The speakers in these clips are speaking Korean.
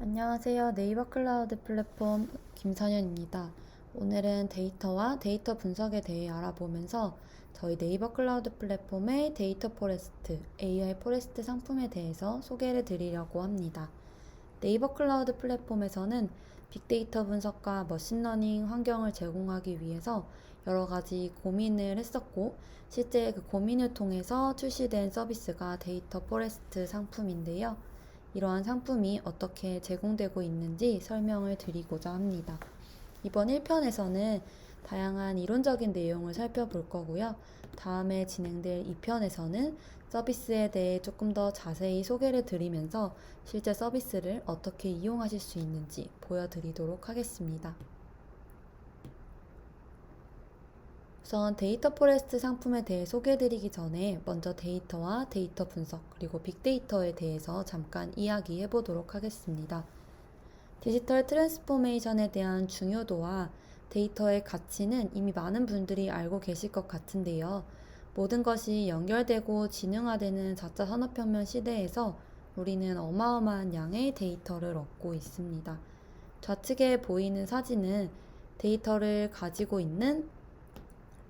안녕하세요. 네이버 클라우드 플랫폼 김선현입니다. 오늘은 데이터와 데이터 분석에 대해 알아보면서 저희 네이버 클라우드 플랫폼의 데이터 포레스트, AI 포레스트 상품에 대해서 소개를 드리려고 합니다. 네이버 클라우드 플랫폼에서는 빅데이터 분석과 머신러닝 환경을 제공하기 위해서 여러 가지 고민을 했었고, 실제 그 고민을 통해서 출시된 서비스가 데이터 포레스트 상품인데요. 이러한 상품이 어떻게 제공되고 있는지 설명을 드리고자 합니다. 이번 1편에서는 다양한 이론적인 내용을 살펴볼 거고요. 다음에 진행될 2편에서는 서비스에 대해 조금 더 자세히 소개를 드리면서 실제 서비스를 어떻게 이용하실 수 있는지 보여드리도록 하겠습니다. 우선 데이터 포레스트 상품에 대해 소개해드리기 전에 먼저 데이터와 데이터 분석 그리고 빅데이터에 대해서 잠깐 이야기해 보도록 하겠습니다. 디지털 트랜스포메이션에 대한 중요도와 데이터의 가치는 이미 많은 분들이 알고 계실 것 같은데요. 모든 것이 연결되고 지능화되는 4차 산업혁명 시대에서 우리는 어마어마한 양의 데이터를 얻고 있습니다. 좌측에 보이는 사진은 데이터를 가지고 있는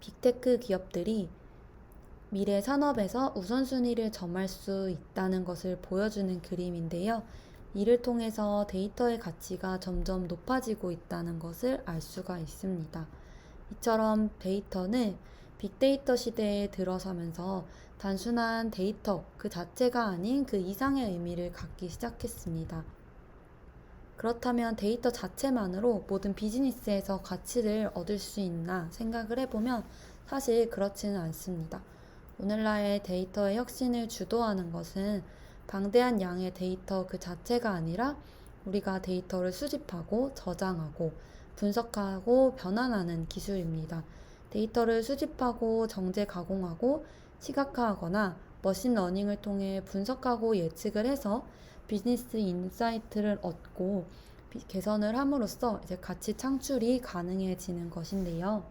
빅테크 기업들이 미래 산업에서 우선순위를 점할 수 있다는 것을 보여주는 그림인데요. 이를 통해서 데이터의 가치가 점점 높아지고 있다는 것을 알 수가 있습니다. 이처럼 데이터는 빅데이터 시대에 들어서면서 단순한 데이터 그 자체가 아닌 그 이상의 의미를 갖기 시작했습니다. 그렇다면 데이터 자체만으로 모든 비즈니스에서 가치를 얻을 수 있나 생각을 해보면 사실 그렇지는 않습니다. 오늘날의 데이터의 혁신을 주도하는 것은 방대한 양의 데이터 그 자체가 아니라 우리가 데이터를 수집하고 저장하고 분석하고 변환하는 기술입니다. 데이터를 수집하고 정제 가공하고 시각화하거나 머신러닝을 통해 분석하고 예측을 해서 비즈니스 인사이트를 얻고 개선을 함으로써 이제 가치 창출이 가능해지는 것인데요.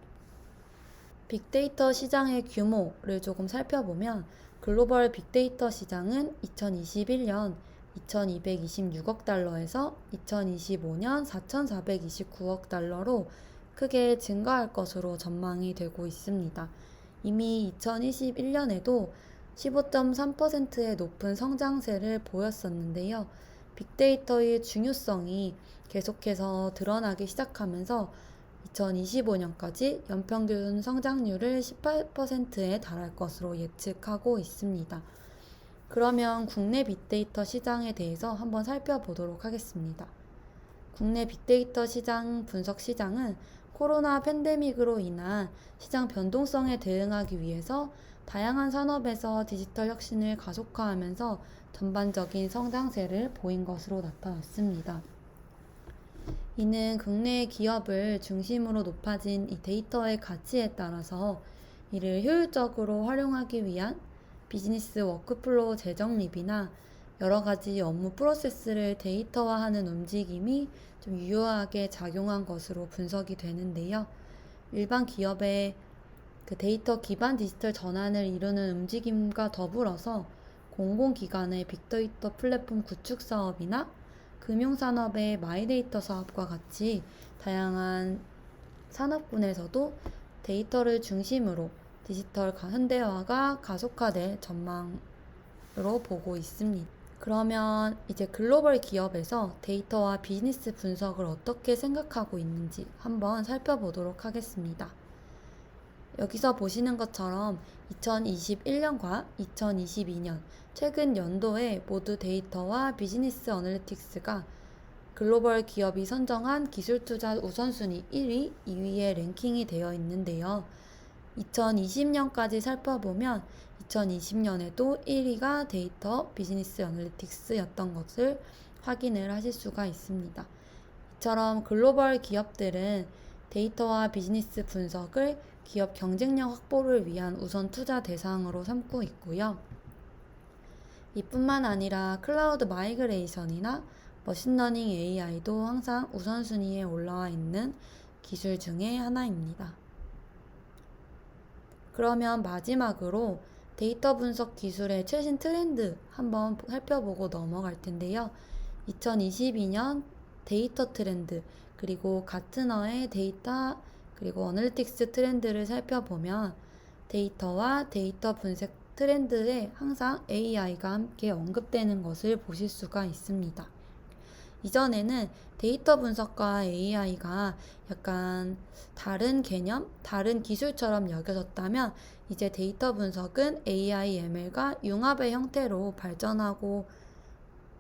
빅데이터 시장의 규모를 조금 살펴보면 글로벌 빅데이터 시장은 2021년 2226억 달러에서 2025년 4429억 달러로 크게 증가할 것으로 전망이 되고 있습니다. 이미 2021년에도 15.3%의 높은 성장세를 보였었는데요. 빅데이터의 중요성이 계속해서 드러나기 시작하면서 2025년까지 연평균 성장률을 18%에 달할 것으로 예측하고 있습니다. 그러면 국내 빅데이터 시장에 대해서 한번 살펴보도록 하겠습니다. 국내 빅데이터 시장 분석 시장은 코로나 팬데믹으로 인한 시장 변동성에 대응하기 위해서 다양한 산업에서 디지털 혁신을 가속화하면서 전반적인 성장세를 보인 것으로 나타났습니다. 이는 국내 기업을 중심으로 높아진 이 데이터의 가치에 따라서 이를 효율적으로 활용하기 위한 비즈니스 워크플로우 재정립이나 여러 가지 업무 프로세스를 데이터화하는 움직임이 좀 유효하게 작용한 것으로 분석이 되는데요. 일반 기업의 그 데이터 기반 디지털 전환을 이루는 움직임과 더불어서 공공기관의 빅데이터 플랫폼 구축 사업이나 금융산업의 마이데이터 사업과 같이 다양한 산업군에서도 데이터를 중심으로 디지털 현대화가 가속화될 전망으로 보고 있습니다. 그러면 이제 글로벌 기업에서 데이터와 비즈니스 분석을 어떻게 생각하고 있는지 한번 살펴보도록 하겠습니다. 여기서 보시는 것처럼 2021년과 2022년 최근 연도에 모두 데이터와 비즈니스 어널리틱스가 글로벌 기업이 선정한 기술 투자 우선순위 1위, 2위에 랭킹이 되어 있는데요. 2020년까지 살펴보면 2020년에도 1위가 데이터 비즈니스 어널리틱스였던 것을 확인을 하실 수가 있습니다. 이처럼 글로벌 기업들은 데이터와 비즈니스 분석을 기업 경쟁력 확보를 위한 우선 투자 대상으로 삼고 있고요. 이뿐만 아니라 클라우드 마이그레이션이나 머신러닝 AI도 항상 우선순위에 올라와 있는 기술 중에 하나입니다. 그러면 마지막으로 데이터 분석 기술의 최신 트렌드 한번 살펴보고 넘어갈 텐데요. 2022년 데이터 트렌드, 그리고 가트너의 데이터, 그리고 어널리틱스 트렌드를 살펴보면 데이터와 데이터 분석 트렌드에 항상 AI가 함께 언급되는 것을 보실 수가 있습니다. 이전에는 데이터 분석과 AI가 약간 다른 개념, 다른 기술처럼 여겨졌다면 이제 데이터 분석은 AI, ML과 융합의 형태로 발전하고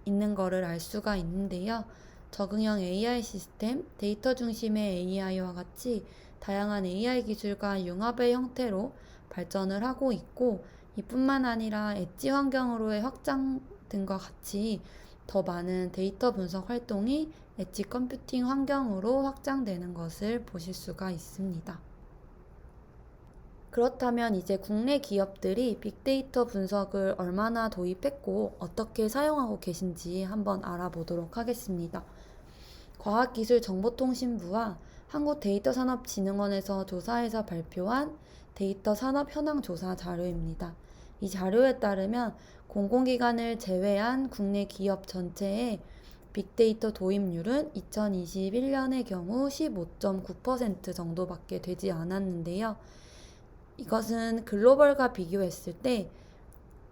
있는 것을 알 수가 있는데요. 적응형 AI 시스템, 데이터 중심의 AI와 같이 다양한 AI 기술과 융합의 형태로 발전을 하고 있고 이뿐만 아니라 엣지 환경으로의 확장 등과 같이 더 많은 데이터 분석 활동이 엣지 컴퓨팅 환경으로 확장되는 것을 보실 수가 있습니다. 그렇다면 이제 국내 기업들이 빅데이터 분석을 얼마나 도입했고 어떻게 사용하고 계신지 한번 알아보도록 하겠습니다. 과학기술정보통신부와 한국 데이터 산업 진흥원에서 조사해서 발표한 데이터 산업 현황 조사 자료입니다. 이 자료에 따르면 공공기관을 제외한 국내 기업 전체의 빅데이터 도입률은 2021년의 경우 15.9% 정도밖에 되지 않았는데요. 이것은 글로벌과 비교했을 때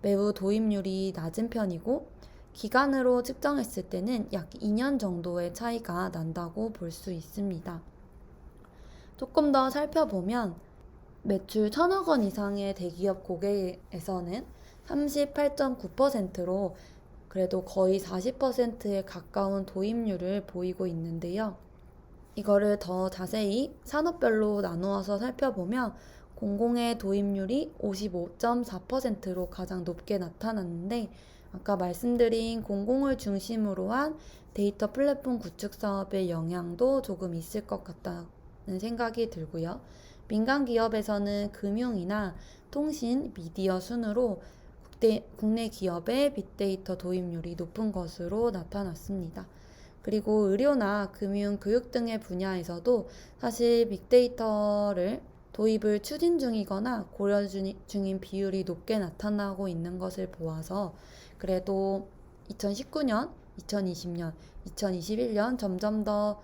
매우 도입률이 낮은 편이고 기간으로 측정했을 때는 약 2년 정도의 차이가 난다고 볼 수 있습니다. 조금 더 살펴보면 매출 1천억 원 이상의 대기업 고객에서는 38.9%로 그래도 거의 40%에 가까운 도입률을 보이고 있는데요. 이거를 더 자세히 산업별로 나누어서 살펴보면 공공의 도입률이 55.4%로 가장 높게 나타났는데 아까 말씀드린 공공을 중심으로 한 데이터 플랫폼 구축 사업의 영향도 조금 있을 것 같다는 생각이 들고요. 민간 기업에서는 금융이나 통신, 미디어 순으로 국대, 국내 기업의 빅데이터 도입률이 높은 것으로 나타났습니다. 그리고 의료나 금융, 교육 등의 분야에서도 사실 빅데이터를 도입을 추진 중이거나 고려 중인 비율이 높게 나타나고 있는 것을 보아서 그래도 2019년, 2020년, 2021년 점점 더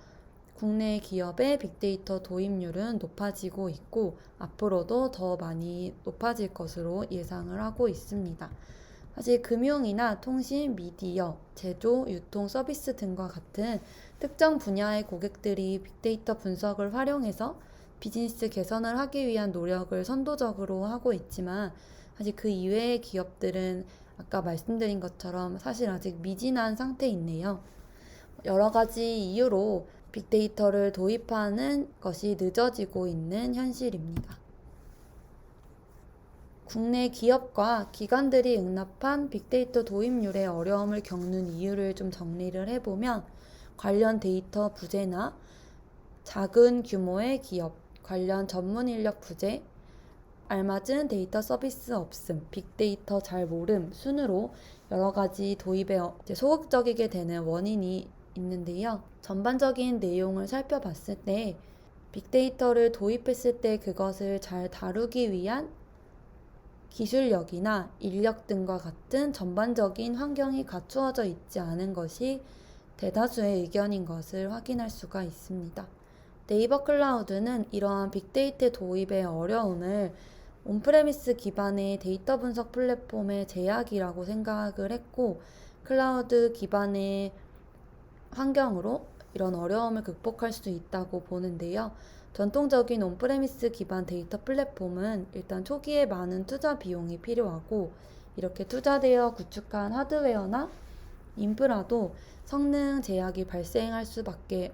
국내 기업의 빅데이터 도입률은 높아지고 있고 앞으로도 더 많이 높아질 것으로 예상을 하고 있습니다. 사실 금융이나 통신, 미디어, 제조, 유통 서비스 등과 같은 특정 분야의 고객들이 빅데이터 분석을 활용해서 비즈니스 개선을 하기 위한 노력을 선도적으로 하고 있지만 사실 그 이외의 기업들은 아까 말씀드린 것처럼 사실 아직 미진한 상태에 있네요. 여러 가지 이유로 빅데이터를 도입하는 것이 늦어지고 있는 현실입니다. 국내 기업과 기관들이 응납한 빅데이터 도입률의 어려움을 겪는 이유를 좀 정리를 해보면 관련 데이터 부재나 작은 규모의 기업, 관련 전문 인력 부재, 알맞은 데이터 서비스 없음, 빅데이터 잘 모름 순으로 여러 가지 도입에 어, 소극적이게 되는 원인이 있는데요. 전반적인 내용을 살펴봤을 때 빅데이터를 도입했을 때 그것을 잘 다루기 위한 기술력이나 인력 등과 같은 전반적인 환경이 갖추어져 있지 않은 것이 대다수의 의견인 것을 확인할 수가 있습니다. 네이버 클라우드는 이러한 빅데이터 도입의 어려움을 온프레미스 기반의 데이터 분석 플랫폼의 제약이라고 생각을 했고 클라우드 기반의 환경으로 이런 어려움을 극복할 수 있다고 보는데요. 전통적인 온프레미스 기반 데이터 플랫폼은 일단 초기에 많은 투자 비용이 필요하고 이렇게 투자되어 구축한 하드웨어나 인프라도 성능 제약이 발생할 수밖에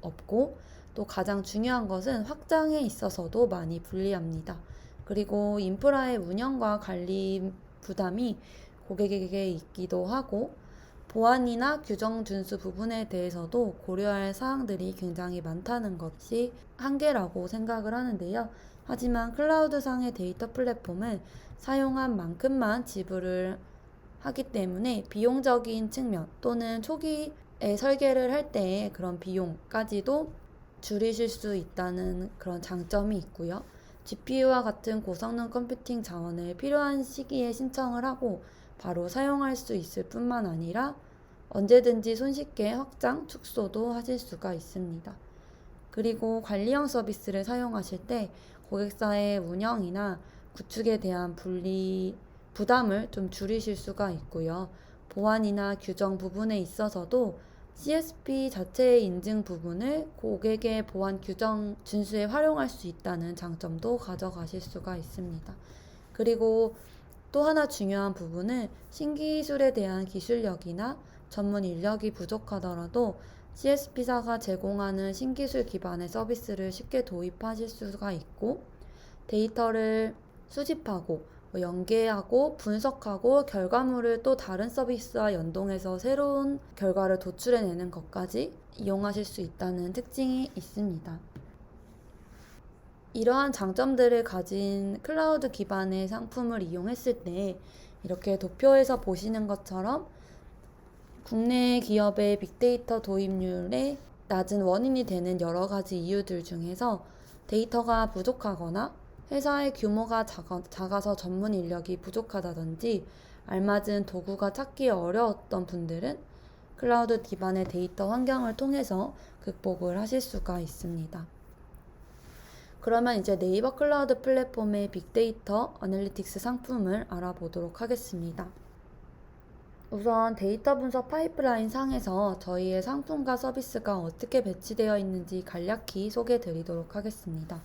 없고 또 가장 중요한 것은 확장에 있어서도 많이 불리합니다. 그리고 인프라의 운영과 관리 부담이 고객에게 있기도 하고 보안이나 규정 준수 부분에 대해서도 고려할 사항들이 굉장히 많다는 것이 한계라고 생각을 하는데요. 하지만 클라우드상의 데이터 플랫폼은 사용한 만큼만 지불을 하기 때문에 비용적인 측면 또는 초기에 설계를 할 때의 그런 비용까지도 줄이실 수 있다는 그런 장점이 있고요. GPU와 같은 고성능 컴퓨팅 자원을 필요한 시기에 신청을 하고 바로 사용할 수 있을 뿐만 아니라 언제든지 손쉽게 확장, 축소도 하실 수가 있습니다. 그리고 관리형 서비스를 사용하실 때 고객사의 운영이나 구축에 대한 분리 부담을 좀 줄이실 수가 있고요. 보안이나 규정 부분에 있어서도 CSP 자체의 인증 부분을 고객의 보안 규정 준수에 활용할 수 있다는 장점도 가져가실 수가 있습니다. 그리고 또 하나 중요한 부분은 신기술에 대한 기술력이나 전문 인력이 부족하더라도 CSP사가 제공하는 신기술 기반의 서비스를 쉽게 도입하실 수가 있고 데이터를 수집하고 뭐 연계하고 분석하고 결과물을 또 다른 서비스와 연동해서 새로운 결과를 도출해내는 것까지 이용하실 수 있다는 특징이 있습니다. 이러한 장점들을 가진 클라우드 기반의 상품을 이용했을 때 이렇게 도표에서 보시는 것처럼 국내 기업의 빅데이터 도입률의 낮은 원인이 되는 여러 가지 이유들 중에서 데이터가 부족하거나 회사의 규모가 작아, 작아 서 전문 인력이 부족하다든지 알맞은 도구가 찾기 어려웠던 분들은 클라우드 기반의 데이터 환경을 통해서 극복을 하실 수가 있습니다. 그러면 이제 네이버 클라우드 플랫폼의 빅데이터 어널리틱스 상품을 알아보도록 하겠습니다. 우선 데이터 분석 파이프라인 상에서 저희의 상품과 서비스가 어떻게 배치되어 있는지 간략히 소개해 드리도록 하겠습니다.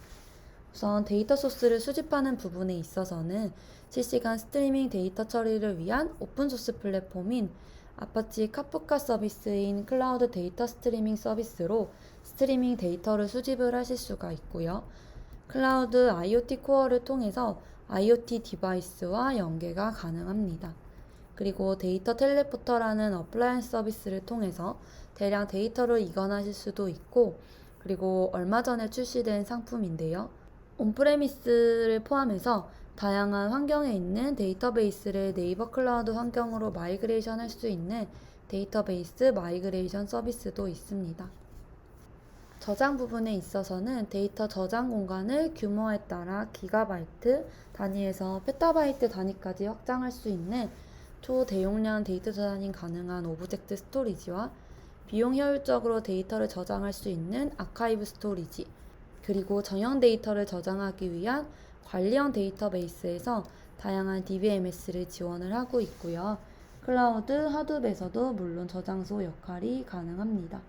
우선 데이터 소스를 수집하는 부분에 있어서는 실시간 스트리밍 데이터 처리를 위한 오픈소스 플랫폼인 아파치 카프카 서비스인 클라우드 데이터 스트리밍 서비스로 스트리밍 데이터를 수집을 하실 수가 있고요. 클라우드 IoT 코어를 통해서 IoT 디바이스와 연계가 가능합니다. 그리고 데이터 텔레포터라는 어플라이언스 서비스를 통해서 대량 데이터를 이관하실 수도 있고, 그리고 얼마 전에 출시된 상품인데요. 온프레미스를 포함해서 다양한 환경에 있는 데이터베이스를 네이버 클라우드 환경으로 마이그레이션 할 수 있는 데이터베이스 마이그레이션 서비스도 있습니다. 저장 부분에 있어서는 데이터 저장 공간을 규모에 따라 기가바이트 단위에서 페타바이트 단위까지 확장할 수 있는 초대용량 데이터 저장이 가능한 오브젝트 스토리지와 비용 효율적으로 데이터를 저장할 수 있는 아카이브 스토리지, 그리고 전형 데이터를 저장하기 위한 관리형 데이터베이스에서 다양한 DBMS를 지원을 하고 있고요. 클라우드 하둡에서도 물론 저장소 역할이 가능합니다.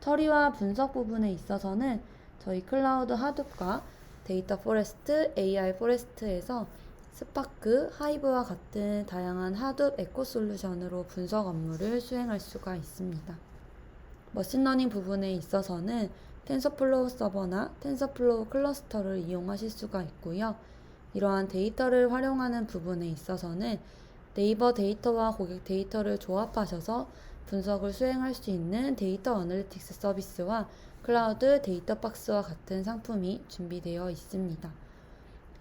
처리와 분석 부분에 있어서는 저희 클라우드 하둡과 데이터 포레스트, AI 포레스트에서 스파크, 하이브와 같은 다양한 하둡 에코 솔루션으로 분석 업무를 수행할 수가 있습니다. 머신러닝 부분에 있어서는 텐서플로우 서버나 텐서플로우 클러스터를 이용하실 수가 있고요. 이러한 데이터를 활용하는 부분에 있어서는 네이버 데이터와 고객 데이터를 조합하셔서 분석을 수행할 수 있는 데이터 어널리틱스 서비스와 클라우드 데이터 박스와 같은 상품이 준비되어 있습니다.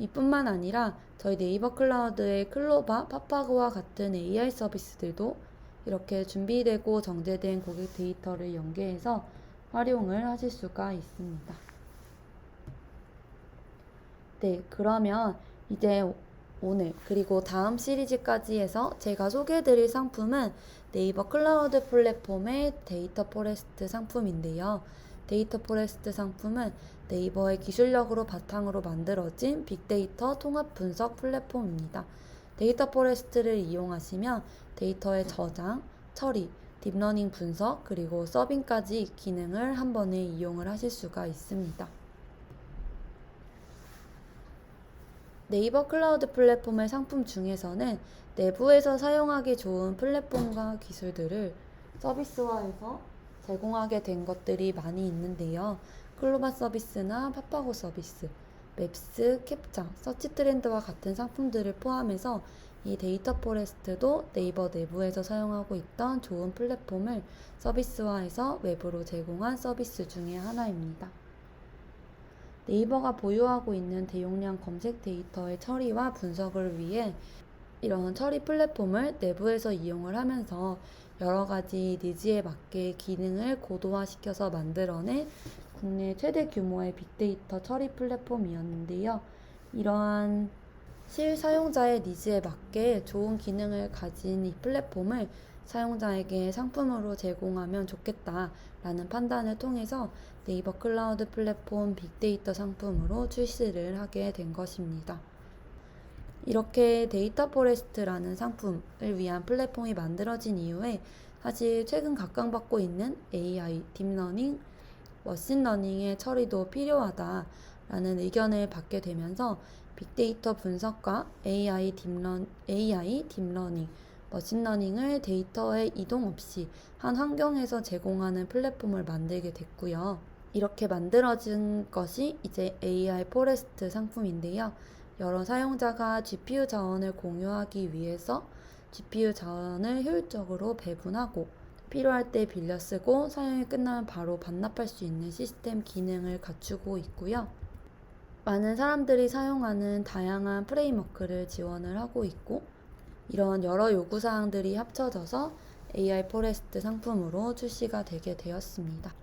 이뿐만 아니라 저희 네이버 클라우드의 클로바, 파파고와 같은 AI 서비스들도 이렇게 준비되고 정제된 고객 데이터를 연계해서 활용을 하실 수가 있습니다. 네, 그러면 이제 오늘 그리고 다음 시리즈까지 해서 제가 소개해드릴 상품은 네이버 클라우드 플랫폼의 데이터 포레스트 상품인데요. 데이터 포레스트 상품은 네이버의 기술력으로 바탕으로 만들어진 빅데이터 통합 분석 플랫폼입니다. 데이터 포레스트를 이용하시면 데이터의 저장, 처리, 딥러닝 분석, 그리고 서빙까지 기능을 한 번에 이용을 하실 수가 있습니다. 네이버 클라우드 플랫폼의 상품 중에서는 내부에서 사용하기 좋은 플랫폼과 기술들을 서비스화해서 제공하게 된 것들이 많이 있는데요. 클로바 서비스나 파파고 서비스, 맵스, 캡처, 서치 트렌드와 같은 상품들을 포함해서 이 데이터 포레스트도 네이버 내부에서 사용하고 있던 좋은 플랫폼을 서비스화해서 외부로 제공한 서비스 중의 하나입니다. 네이버가 보유하고 있는 대용량 검색 데이터의 처리와 분석을 위해 이런 처리 플랫폼을 내부에서 이용을 하면서 여러 가지 니즈에 맞게 기능을 고도화시켜서 만들어낸 국내 최대 규모의 빅데이터 처리 플랫폼이었는데요. 이러한 실사용자의 니즈에 맞게 좋은 기능을 가진 이 플랫폼을 사용자에게 상품으로 제공하면 좋겠다라는 판단을 통해서 네이버 클라우드 플랫폼 빅데이터 상품으로 출시를 하게 된 것입니다. 이렇게 데이터 포레스트라는 상품을 위한 플랫폼이 만들어진 이후에 사실 최근 각광받고 있는 AI, 딥러닝, 머신러닝의 처리도 필요하다라는 의견을 받게 되면서 빅데이터 분석과 AI, 딥런, AI, 딥러닝, 머신러닝을 데이터에 이동 없이 한 환경에서 제공하는 플랫폼을 만들게 됐고요. 이렇게 만들어진 것이 이제 AI 포레스트 상품인데요. 여러 사용자가 GPU 자원을 공유하기 위해서 GPU 자원을 효율적으로 배분하고 필요할 때 빌려 쓰고 사용이 끝나면 바로 반납할 수 있는 시스템 기능을 갖추고 있고요. 많은 사람들이 사용하는 다양한 프레임워크를 지원을 하고 있고 이런 여러 요구 사항들이 합쳐져서 AI 포레스트 상품으로 출시가 되게 되었습니다.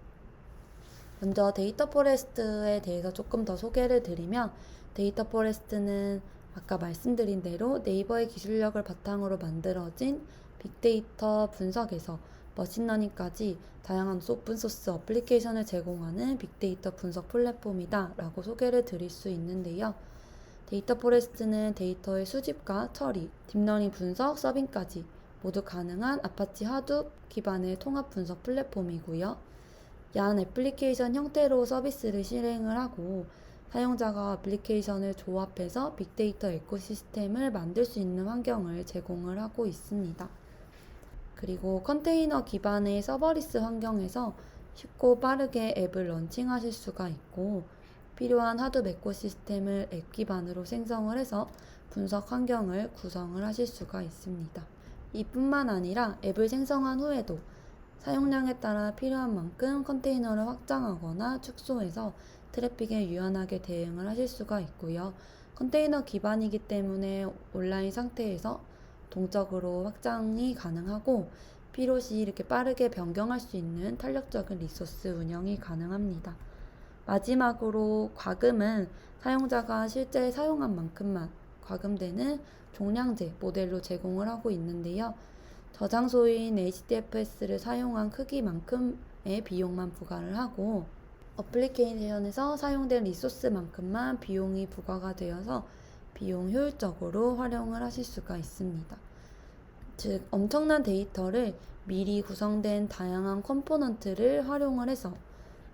먼저 데이터 포레스트에 대해서 조금 더 소개를 드리면 데이터 포레스트는 아까 말씀드린 대로 네이버의 기술력을 바탕으로 만들어진 빅데이터 분석에서 머신러닝까지 다양한 오픈소스 어플리케이션을 제공하는 빅데이터 분석 플랫폼이다 라고 소개를 드릴 수 있는데요. 데이터 포레스트는 데이터의 수집과 처리, 딥러닝 분석, 서빙까지 모두 가능한 아파치 하둡 기반의 통합 분석 플랫폼이고요. 야한 애플리케이션 형태로 서비스를 실행을 하고 사용자가 애플리케이션을 조합해서 빅데이터 에코시스템을 만들 수 있는 환경을 제공을 하고 있습니다. 그리고 컨테이너 기반의 서버리스 환경에서 쉽고 빠르게 앱을 런칭하실 수가 있고 필요한 하드 에코시스템을 앱 기반으로 생성을 해서 분석 환경을 구성을 하실 수가 있습니다. 이뿐만 아니라 앱을 생성한 후에도 사용량에 따라 필요한 만큼 컨테이너를 확장하거나 축소해서 트래픽에 유연하게 대응을 하실 수가 있고요. 컨테이너 기반이기 때문에 온라인 상태에서 동적으로 확장이 가능하고 필요시 이렇게 빠르게 변경할 수 있는 탄력적인 리소스 운영이 가능합니다. 마지막으로 과금은 사용자가 실제 사용한 만큼만 과금되는 종량제 모델로 제공을 하고 있는데요. 저장소인 HDFS를 사용한 크기만큼의 비용만 부과를 하고 어플리케이션에서 사용된 리소스만큼만 비용이 부과가 되어서 비용 효율적으로 활용을 하실 수가 있습니다. 즉, 엄청난 데이터를 미리 구성된 다양한 컴포넌트를 활용을 해서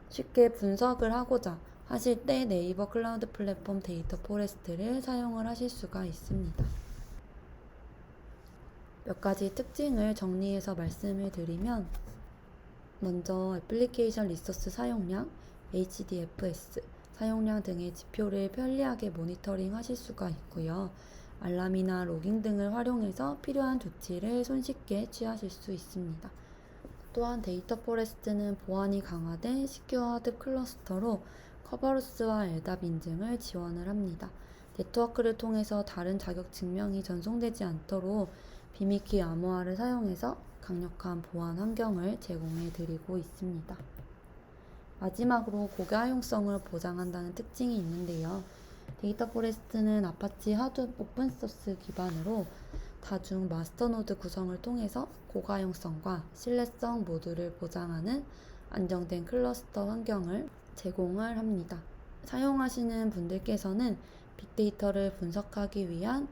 쉽게 분석을 하고자 하실 때 네이버 클라우드 플랫폼 데이터 포레스트를 사용을 하실 수가 있습니다. 몇 가지 특징을 정리해서 말씀을 드리면 먼저 애플리케이션 리소스 사용량, HDFS, 사용량 등의 지표를 편리하게 모니터링 하실 수가 있고요. 알람이나 로깅 등을 활용해서 필요한 조치를 손쉽게 취하실 수 있습니다. 또한 데이터 포레스트는 보안이 강화된 시큐어드 클러스터로 커버로스와 LDAP 인증을 지원을 합니다. 네트워크를 통해서 다른 자격 증명이 전송되지 않도록 비밀키 암호화를 사용해서 강력한 보안 환경을 제공해 드리고 있습니다. 마지막으로 고가용성을 보장한다는 특징이 있는데요. 데이터 포레스트는 아파치 하드 오픈소스 기반으로 다중 마스터노드 구성을 통해서 고가용성과 신뢰성 모두를 보장하는 안정된 클러스터 환경을 제공을 합니다. 사용하시는 분들께서는 빅데이터를 분석하기 위한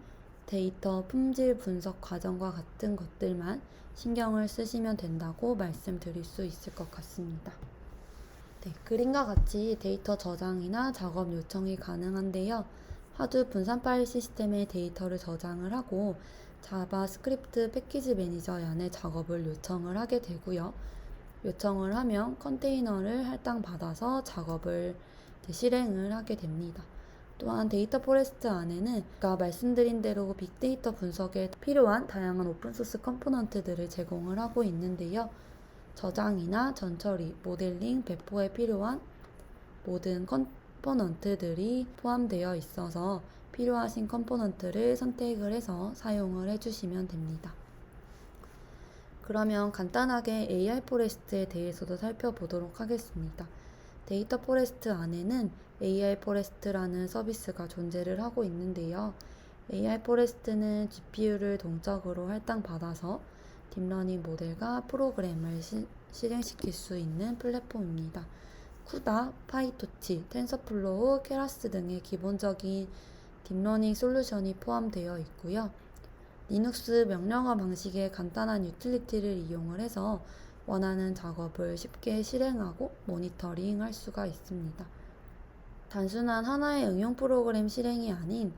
데이터 품질 분석 과정과 같은 것들만 신경을 쓰시면 된다고 말씀드릴 수 있을 것 같습니다. 네, 그림과 같이 데이터 저장이나 작업 요청이 가능한데요. 하드 분산 파일 시스템에 데이터를 저장을 하고 자바스크립트 패키지 매니저 안에 작업을 요청을 하게 되고요. 요청을 하면 컨테이너를 할당받아서 작업을 실행을 하게 됩니다. 또한 데이터 포레스트 안에는 아까 말씀드린 대로 빅데이터 분석에 필요한 다양한 오픈소스 컴포넌트들을 제공을 하고 있는데요. 저장이나 전처리, 모델링, 배포에 필요한 모든 컴포넌트들이 포함되어 있어서 필요하신 컴포넌트를 선택을 해서 사용을 해주시면 됩니다. 그러면 간단하게 AI 포레스트에 대해서도 살펴보도록 하겠습니다. 데이터 포레스트 안에는 AI 포레스트라는 서비스가 존재를 하고 있는데요. AI 포레스트는 GPU를 동적으로 할당받아서 딥러닝 모델과 프로그램을 시- 실행시킬 수 있는 플랫폼입니다. 쿠다, 파이토치, 텐서플로우, 케라스 등의 기본적인 딥러닝 솔루션이 포함되어 있고요. 리눅스 명령어 방식의 간단한 유틸리티를 이용을 해서 원하는 작업을 쉽게 실행하고 모니터링 할 수가 있습니다. 단순한 하나의 응용 프로그램 실행이 아닌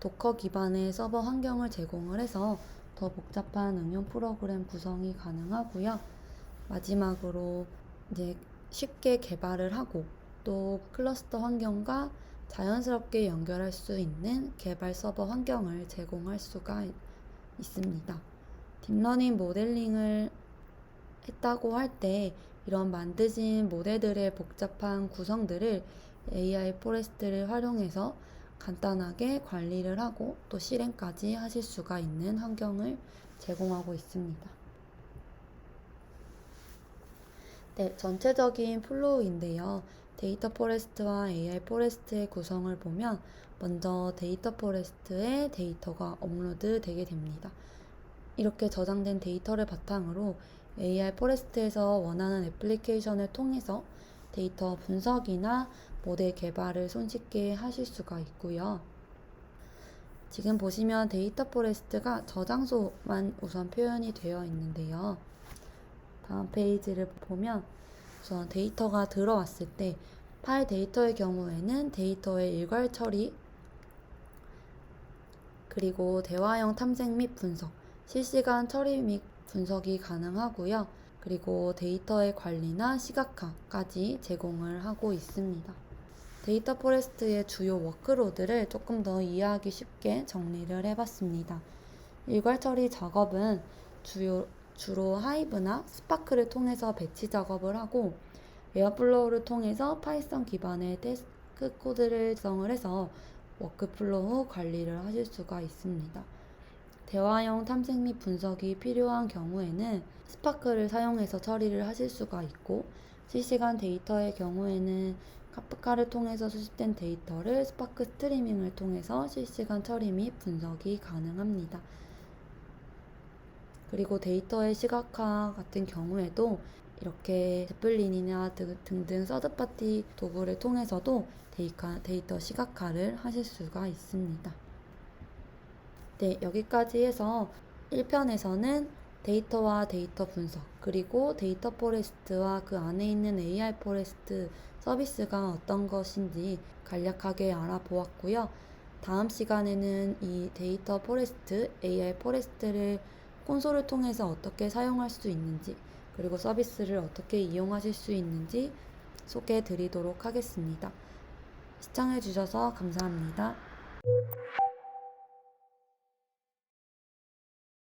도커 기반의 서버 환경을 제공을 해서 더 복잡한 응용 프로그램 구성이 가능하고요. 마지막으로 이제 쉽게 개발을 하고 또 클러스터 환경과 자연스럽게 연결할 수 있는 개발 서버 환경을 제공할 수가 있- 있습니다. 딥러닝 모델링을 했다고 할 때 이런 만드신 모델들의 복잡한 구성들을 AI 포레스트를 활용해서 간단하게 관리를 하고 또 실행까지 하실 수가 있는 환경을 제공하고 있습니다. 네, 전체적인 플로우인데요. 데이터 포레스트와 AI 포레스트의 구성을 보면 먼저 데이터 포레스트에 데이터가 업로드 되게 됩니다. 이렇게 저장된 데이터를 바탕으로 AI 포레스트에서 원하는 애플리케이션을 통해서 데이터 분석이나 모델 개발을 손쉽게 하실 수가 있고요. 지금 보시면 데이터 포레스트가 저장소만 우선 표현이 되어 있는데요. 다음 페이지를 보면 우선 데이터가 들어왔을 때 파일 데이터의 경우에는 데이터의 일괄 처리 그리고 대화형 탐색 및 분석, 실시간 처리 및 분석이 가능하고요. 그리고 데이터의 관리나 시각화까지 제공을 하고 있습니다. 데이터 포레스트의 주요 워크로드를 조금 더 이해하기 쉽게 정리를 해봤습니다. 일괄 처리 작업은 주요, 주로 하이브나 스파크를 통해서 배치 작업을 하고 에어플로우를 통해서 파이썬 기반의 테스트 코드를 구성을 해서 워크플로우 관리를 하실 수가 있습니다. 대화형 탐색 및 분석이 필요한 경우에는 스파크를 사용해서 처리를 하실 수가 있고 실시간 데이터의 경우에는 카프카를 통해서 수집된 데이터를 스파크 스트리밍을 통해서 실시간 처리 및 분석이 가능합니다. 그리고 데이터의 시각화 같은 경우에도 이렇게 제플린이나 등- 등등 서드파티 도구를 통해서도 데이터 시각화를 하실 수가 있습니다. 네, 여기까지 해서 1편에서는 데이터와 데이터 분석, 그리고 데이터 포레스트와 그 안에 있는 AI 포레스트 서비스가 어떤 것인지 간략하게 알아보았고요. 다음 시간에는 이 데이터 포레스트, AI 포레스트를 콘솔을 통해서 어떻게 사용할 수 있는지, 그리고 서비스를 어떻게 이용하실 수 있는지 소개해 드리도록 하겠습니다. 시청해 주셔서 감사합니다.